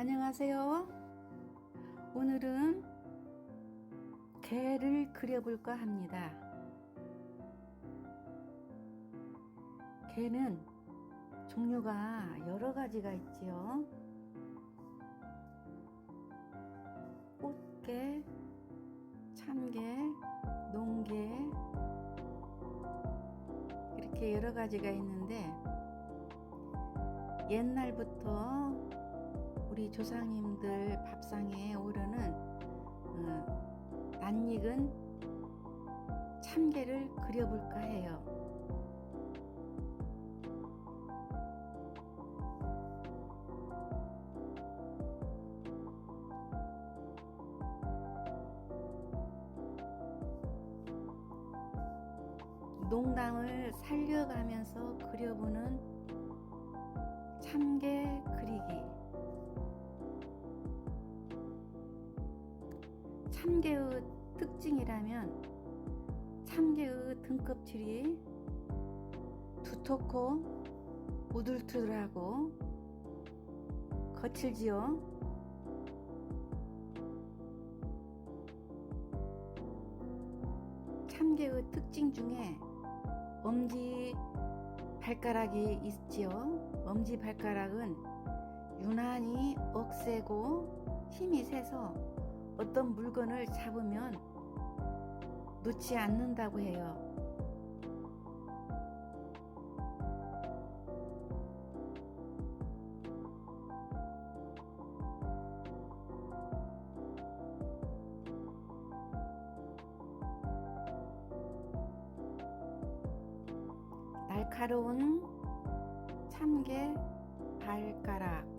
안녕하세요. 오늘은 개를 그려볼까 합니다. 개는 종류가 여러 가지가 있지요. 꽃게, 참게, 농게, 이렇게 여러 가지가 있는데, 옛날부터 우리 조상님들 밥상에 오르는 어, 낯익은 참개를 그려볼까 해요. 농담을 살려가면서 그려보는 참개 그리기. 참개의 특징이라면 참개의 등껍질이 두텁고 우둘투둘하고 거칠지요. 참개의 특징 중에 엄지 발가락이 있지요. 엄지 발가락은 유난히 억세고 힘이 세서 어떤 물건을 잡으면 놓지 않는다고 해요. 날카로운 참개 발가락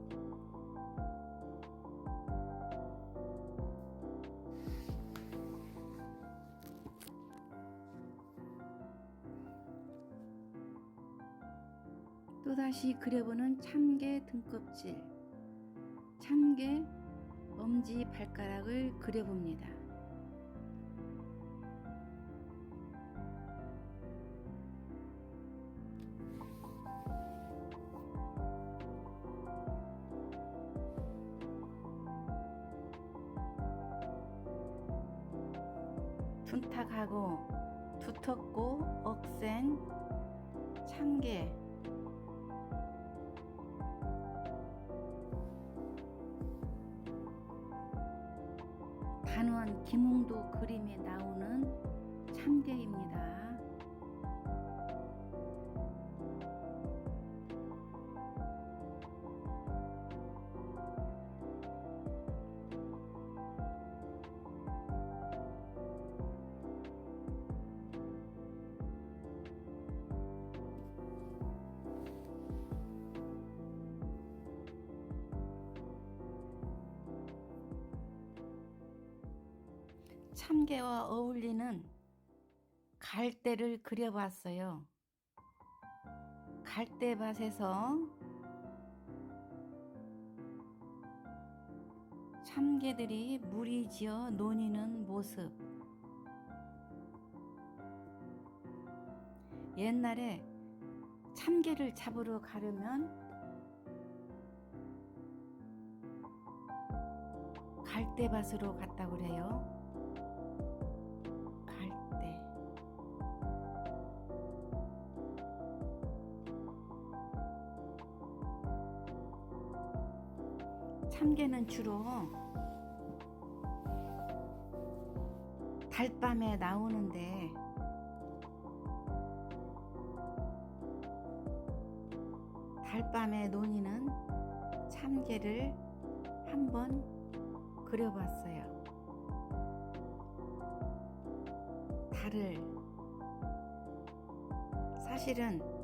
또다시 그려보는 참개 등껍질 참개 엄지 발가락을 그려봅니다. 둔탁하고 두텁고 억센 참개 단원 김웅도 그림에 나오는 참개입니다. 참개와 어울리는 갈대를 그려봤어요. 갈대밭에서 참개들이 무리 지어 논이는 모습. 옛날에 참개를 잡으러 가려면 갈대밭으로 갔다고 그래요. 참개는 주로 달밤에 나오는데 달밤에 논이는 참개를 한번 그려봤어요. 달을 사실은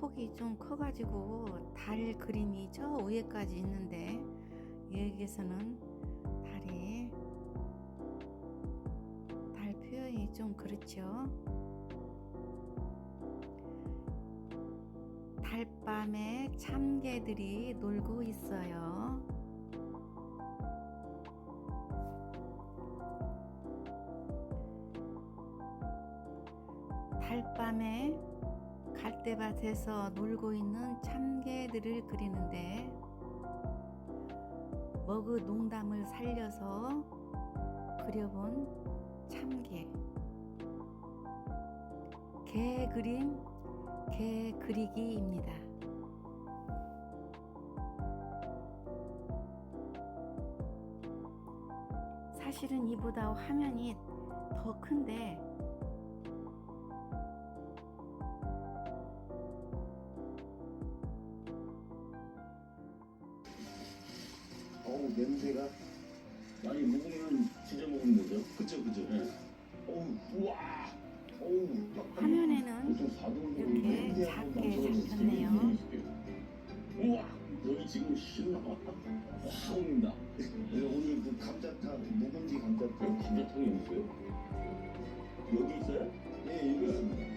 폭이 좀 커가지고 달 그림이 저 위에까지 있는데 여기에서는 달이 달 표현이 좀 그렇죠. 달밤에 참개들이 놀고 있어요. 달밤에 갈대 갈대밭에서 놀고 있는 참개들을 그리는데 머그 농담을 살려서 그려본 참개. 개 그림, 개 그리기입니다. 사실은 이보다 화면이 더 큰데 많이 먹으면 진짜 먹는 거죠. 그쵸 그쵸 예. 어우 우와 어우 화면에는 보통 4도 이렇게 작게 잡혔네요. 우와 여기 지금 신나 확 옵니다. 네, 오늘 그 감자탕 묵은지 감자탕 감자탕이 있어요? 여기 있어요? 네 여기 있습니다